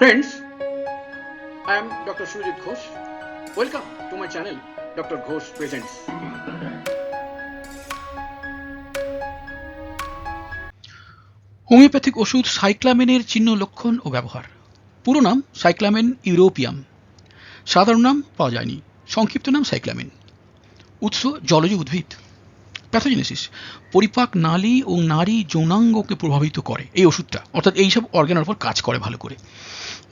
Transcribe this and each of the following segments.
Friends, I am Dr. Sujit Ghosh. Welcome to my channel, Dr. Ghosh Presents. Homeopathic ওষুধ সাইক্লামেনের চিহ্ন লক্ষণ ও ব্যবহার পুরো নাম সাইক্লামেন ইউরোপিয়াম সাধারণ নাম পাওয়া যায়নি সংক্ষিপ্ত নাম সাইক্লামেন উৎস জলজ উদ্ভিদ প্যাথোজেনেসিস পরিপাক নালী ও নারী যৌনাঙ্গকে প্রভাবিত করে এই ওষুধটা অর্থাৎ এইসব অর্গানের উপর কাজ করে ভালো করে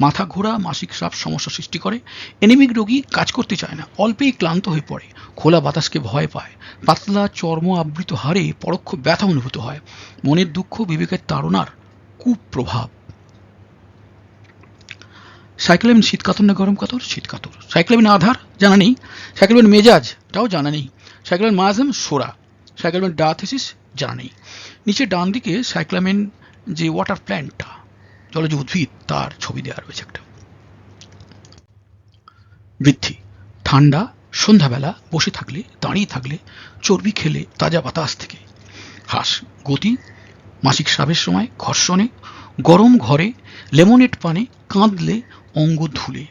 মাথা ঘোরা, মাসিক স্রাব সমস্যা সৃষ্টি করে। এনিমিক রোগী কাজ করতে চায় না। অল্পেই ক্লান্ত হয়ে পড়ে। খোলা বাতাসকে ভয় পায়। পাতলা, চর্ম আবৃত হারে পরোক্ষ ব্যথা অনুভূত হয়। মনের দুঃখ, বিবেকের তাড়নার কুপ্রভাব। সাইক্লামিন শীত কাতর না গরম কাতর? শীত কাতর সাইক্লামিন আধার? জানা নেই। সাইক্লামিন মেজাজটাও জানা নেই। Cyclamen miasm? Psora. Cyclamen diathesis জানা নেই। নিচে ডান দিকে সাইক্লামিন যে ওয়াটার প্ল্যান্টটা। জলজ উদ্ভিদ তার ছবি দেওয়া রয়েছে একটা। বৃদ্ধি, ঠান্ডা, সন্ধ্যাবেলা বসে থাকলে, দাঁড়িয়ে থাকলে, চর্বি খেলে, তাজা বাতাস থেকে। হ্রাস গতি, মাসিক স্রাবের সময়, ঘর্ষণে, গরম ঘরে, লেমনেট পানে কাঁদলে, অঙ্গ ধুলে।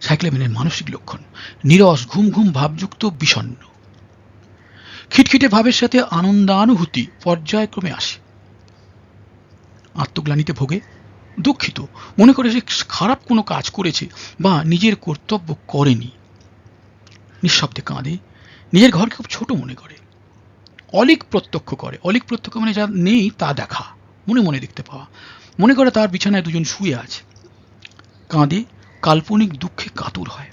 সাইক্লামিনের মানসিক লক্ষণ, নিরস ঘুম ঘুম ভাবযুক্ত, বিষণ্ণ। খিটখিটে ভাবের সাথে আনন্দানুভূতি পর্যায়ক্রমে আসে। আত্মগ্লানিতে ভোগে। দুঃখিত, মনে করে সে খারাপ কোনো কাজ করেছে বা নিজের কর্তব্য করেনি। নিঃশব্দে কাঁদে, নিজের ঘরকে খুব ছোট মনে করে। অলিক প্রত্যক্ষ করে, অলিক প্রত্যক্ষ মানে যা নেই তা দেখা, মনে মনে দেখতে পাওয়া। মনে করে তার বিছানায় দুজন শুয়ে আছে। কাঁদে, কাল্পনিক দুঃখে কাতর হয়।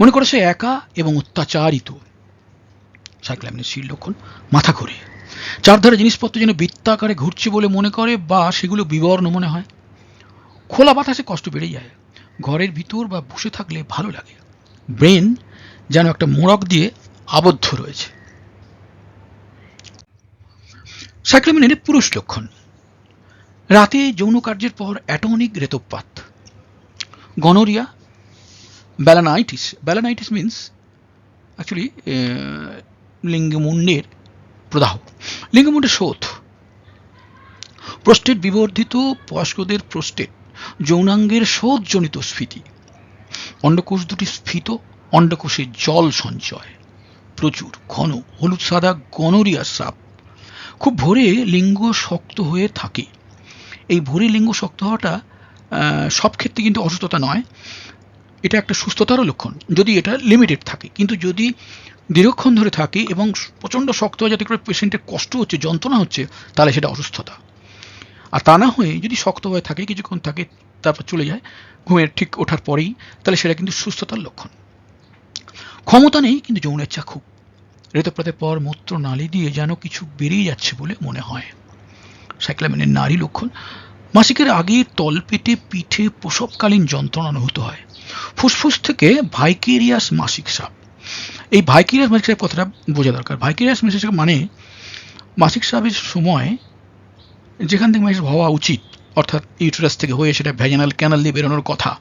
মনে করে সে একা এবং অত্যাচারিত। সাইক্লামিনের শির লক্ষণ মাথা ঘুরে। চারধারে জিনিসপত্র যেন বৃত্তাকারে ঘুরছে বলে মনে করে বা সেগুলো বিবর্ণ মনে হয়। খোলা বাতাসে কষ্ট বেড়ে যায়। ঘরের ভিতর বা বসে থাকলে ভালো লাগে। ব্রেন যেন একটা মোড়ক দিয়ে আবদ্ধ রয়েছে। সাইক্লামিনের পুরুষ লক্ষণ। রাতে যৌন কার্যের পর atonic রেতোপাত gonorrhoea, balanitis. Balanitis means actually লিঙ্গমুণ্ডের প্রদাহ। লিঙ্গমুণ্ডের শোধ। প্রোস্টেট বিবর্ধিত বয়স্কদের প্রোস্টেট যৌনাঙ্গের শোধজনিত স্ফীতি। অন্ডকোষ দুটি স্ফীত, অন্ডকোষে জল সঞ্চয়। প্রচুর, ঘন, হলুদ, সাদা, গনোরিয়া সাপ খুব ভোরে লিঙ্গ শক্ত হয়ে থাকে। এই ভোরে লিঙ্গ শক্ত হওয়াটা সব ক্ষেত্রে কিন্তু অসুস্থতা নয়। এটা একটা সুস্থতারও লক্ষণ। যদি এটা লিমিটেড থাকে, কিন্তু যদি দীর্ঘক্ষণ ধরে থাকে এবং প্রচণ্ড শক্ত হয়ে যাতে করে পেশেন্টের কষ্ট হচ্ছে, যন্ত্রণা হচ্ছে, তাহলে সেটা অসুস্থতা। আর তা না হয়ে যদি শক্ত হয়ে থাকে, কিছুক্ষণ থাকে, তারপর চলে যায়, ঘুমের ঠিক ওঠার পরেই, তাহলে সেটা কিন্তু সুস্থতার লক্ষণ। ক্ষমতা নেই, কিন্তু যৌনের খুব। ঋতুপ্রাতের পর মূত্র নালী দিয়ে যেন কিছু বেরিয়ে যাচ্ছে বলে মনে হয়। সাইক্লামিনের নারী লক্ষণ, মাসিকের আগে তলপেটে পিঠে প্রসবকালীন যন্ত্রণা অনুভূত হয়। ফুসফুস থেকে ভাইকেরিয়াস মাসিক সাপ। এই ভাইকেরিয়াস মাসিক সাপ কথাটা বোঝা দরকার। ভাইকেরিয়াস মাসিক সাপ মানে মাসিক সাপের সময় যেখান থেকে মাসিক হওয়া উচিত, অর্থাৎ ইউটেরাস থেকে হয়ে সেটা ভ্যাজানাল ক্যানাল দিয়ে বেরোনোর কথা,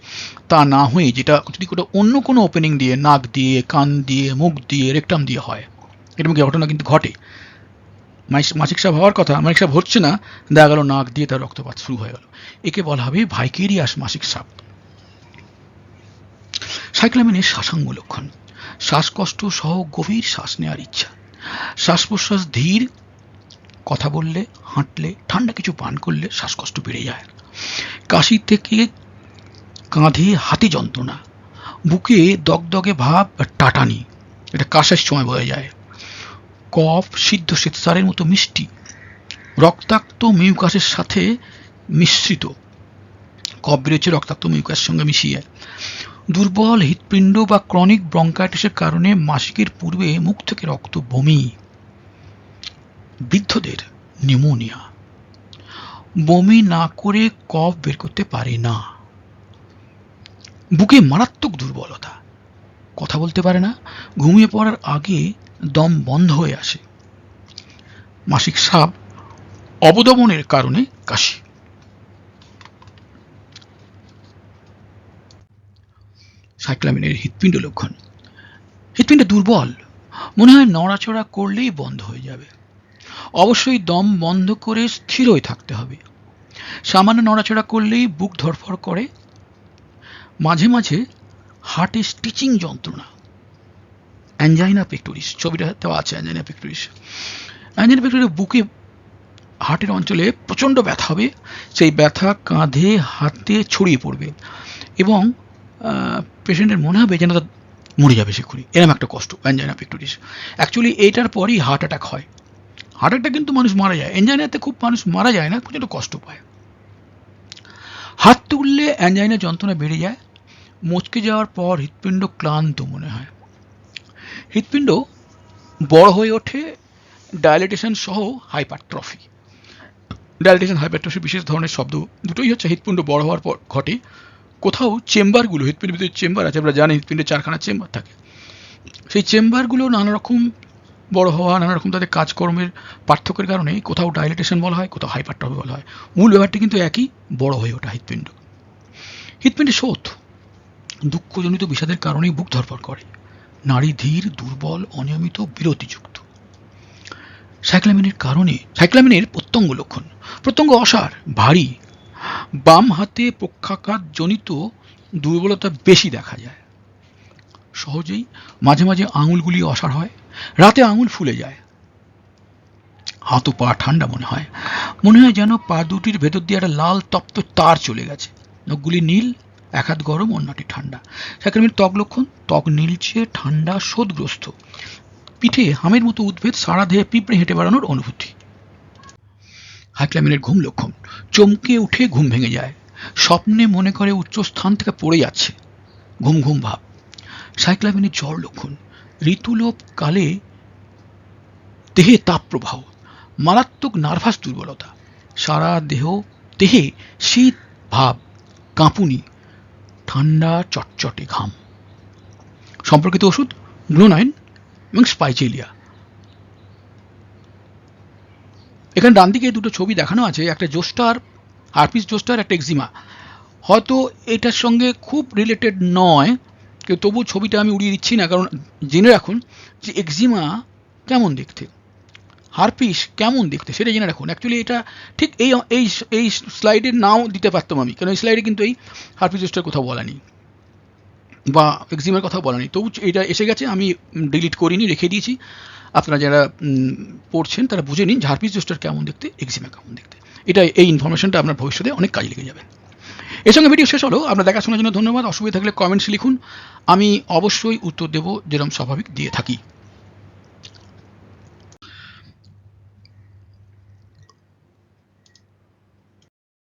তা না হয়ে যেটা যদি কোনো অন্য কোনো ওপেনিং দিয়ে নাক দিয়ে, কান দিয়ে, মুখ দিয়ে রেকটাম দিয়ে হয়। এরকম ঘটনা কিন্তু ঘটে? মাস- মাসিক সাপ হওয়ার কথা, মাসিক সাপ হচ্ছে না, দেখা গেল নাক দিয়ে তার রক্তপাত শুরু হয়ে গেল। একে বলা হবে ভাইকেরিয়াস মাসিক সাপ। সাইক্লামিনের শ্বাসাঙ্গ লক্ষণ। শ্বাসকষ্ট সহ গভীর শ্বাস নেওয়ার ইচ্ছা। শ্বাস প্রশ্বাস ধীর, কথা বললে, হাঁটলে, ঠান্ডা কিছু পান করলে শ্বাসকষ্ট বেড়ে যায়। কাশি থেকে কাঁধে হাতে যন্ত্রণা। বুকে দগদগে ভাব, টাটানি। এটা কাশের সময় বয়ে যায়। কফ, সিদ্ধ শ্বেতসারের মতো মিষ্টি। রক্তাক্ত মিউকাসের সাথে মিশ্রিত। কফ বেরোচ্ছে রক্তাক্ত মিউকাসের সঙ্গে মিশিয়ে। দুর্বল, হৃৎপিণ্ড বা ক্রনিক ব্রঙ্কাইটিসের কারণে মাসিকের পূর্বে মুখ থেকে রক্ত বমি। বৃদ্ধদের নিউমোনিয়া। বমি না করে কফ বের করতে পারে না। বুকে মারাত্মক দুর্বলতা। কথা বলতে পারে না। ঘুমিয়ে পড়ার আগে দম বন্ধ হয়ে আসে। মাসিক সাপ অবদমনের কারণে কাশি। সাইক্লামিনের হৃৎপিণ্ড লক্ষণ। হৃৎপিণ্ড দুর্বল। মনে হয় নড়াচড়া করলেই বন্ধ হয়ে যাবে। অবশ্যই দম বন্ধ করে স্থির হয়ে থাকতে হবে। সামান্য নড়াচড়া করলেই বুক ধরফর করে। মাঝে মাঝে হার্টে স্টিচিং যন্ত্রণা। অ্যাঞ্জাইনা পেক্টোরিস ছবিটাতেও আছে, অ্যাঞ্জাইনা পেক্টোরিস। অ্যাঞ্জাইনা পেক্টোরিস বুকে হার্টের অঞ্চলে প্রচণ্ড ব্যথা হবে। সেই ব্যথা কাঁধে, হাতে ছড়িয়ে পড়বে। এবং পেশেন্টের মনে হবে যেন তার মরে যাবে সে খুঁড়ি এরকম একটা কষ্ট অ্যাঞ্জাইনা পেক্টোরিস অ্যাকচুয়ালি এইটার পরই হার্ট অ্যাটাক হয়। হার্ট অ্যাটাক কিন্তু মানুষ মারা যায়। অ্যাঞ্জাইনাতে খুব মানুষ মারা যায় না প্রচণ্ড কষ্ট পায়। হাত তুললে অ্যাঞ্জাইনা যন্ত্রণা বেড়ে যায়। মচকে যাওয়ার পর হৃৎপিণ্ড ক্লান্ত মনে হয়। হৃৎপিণ্ড বড় হয়ে ওঠে ডায়ালিটেশন সহ হাইপারট্রফি ডায়ালিটেশন হাইপারট্রফি বিশেষ ধরনের শব্দ, দুটোই হচ্ছে হৃৎপিণ্ড বড় হওয়ার পর ঘটে। কোথাও চেম্বারগুলো হৃৎপিণ্ডের ভিতরে চেম্বার আছে, আমরা জানি হৃৎপিণ্ডে চারখানা চেম্বার থাকে। সেই চেম্বারগুলো নানা রকম বড় হওয়া নানা রকম তাদের কাজকর্মের পার্থক্যের কারণে কোথাও ডাইলেটেশন বলা হয়, কোথাও হাইপারট্রফি বলা হয়। মূল ব্যাপারটি কিন্তু একই, বড় হয়ে ওঠা হৃৎপিণ্ড। হৃৎপিণ্ডে শোধ দুঃখজনিত বিষাদের কারণেই বুক ধরপর করে। নারী ধীর, দুর্বল, অনিয়মিত, বিরতিযুক্ত। সাইক্লামিনের কারণে সাইক্লামিনের প্রত্যঙ্গ লক্ষণ। প্রত্যঙ্গ অসার, ভারী বাম হাতে পক্ষাঘাত জনিত দুর্বলতা বেশি দেখা যায়। সহজেই মাঝে মাঝে আঙুলগুলি অসার হয়, রাতে আঙুল ফুলে যায়। হাত ও পা ঠান্ডা মনে হয়। মনে হয় যেন পা দুটির ভেতর দিয়ে একটা লাল তপ্ত তার চলে গেছে। নখগুলি নীল এক হাত গরম, অন্যটি ঠান্ডা। সাইক্লামিনের ত্বক লক্ষণ, ত্বক নীলচে, ঠান্ডা শোধগ্রস্ত পিঠে হামের মতো উদ্ভেদ, সারা দেহে পিঁপড়ে হেঁটে বেড়ানোর অনুভূতি। হাইক্লামিনের ঘুম লক্ষণ। চমকে উঠে ঘুম ভেঙে যায়। স্বপ্নে মনে করে উচ্চ স্থান থেকে পড়ে যাচ্ছে। ঘুম ঘুম ভাব। সাইক্লামিনের জ্বর লক্ষণ। ঋতুলোপ কালে দেহে তাপ প্রবাহ। মারাত্মক নার্ভাস দুর্বলতা। সারা দেহ, দেহে শীত ভাব, কাঁপুনি, ঠান্ডা, চটচটে ঘাম। সম্পর্কিত ওষুধ গ্লোনাইন এবং স্পাইচেলিয়া। এখানে ডান দিকে দুটো ছবি দেখানো আছে, একটা জোস্টার, হারপিস জোস্টার, একটা এক্সিমা। হয়তো এটার সঙ্গে খুব রিলেটেড নয় কেউ তবু ছবিটা আমি উড়িয়ে দিচ্ছি না, কারণ জেনে রাখুন যে এক্সিমা কেমন দেখতে, হারপিস কেমন দেখতে, সেটা জেনে রাখুন। অ্যাকচুয়ালি এটা ঠিক এই এই এই স্লাইডের নাও দিতে পারতাম আমি কারণ এই স্লাইডে কিন্তু এই হারপিস জোস্টার কোথাও বলা নেই, বা এক্সিমার কথা বলা নেই। তবু এটা এসে গেছে, আমি ডিলিট করিনি, রেখে দিয়েছি। আপনারা যারা পড়ছেন তারা বুঝে নিন ঝাড়পিস জোস্টার কেমন দেখতে, এক্সিমা কেমন দেখতে। এটা এই ইনফরমেশনটা আপনার ভবিষ্যতে অনেক কাজে লেগে যাবে। এর সঙ্গে ভিডিও শেষ হলো, আপনার দেখাশোনার জন্য ধন্যবাদ। অসুবিধা থাকলে কমেন্টস লিখুন। আমি অবশ্যই উত্তর দেবো যেরকম স্বাভাবিক দিয়ে থাকি।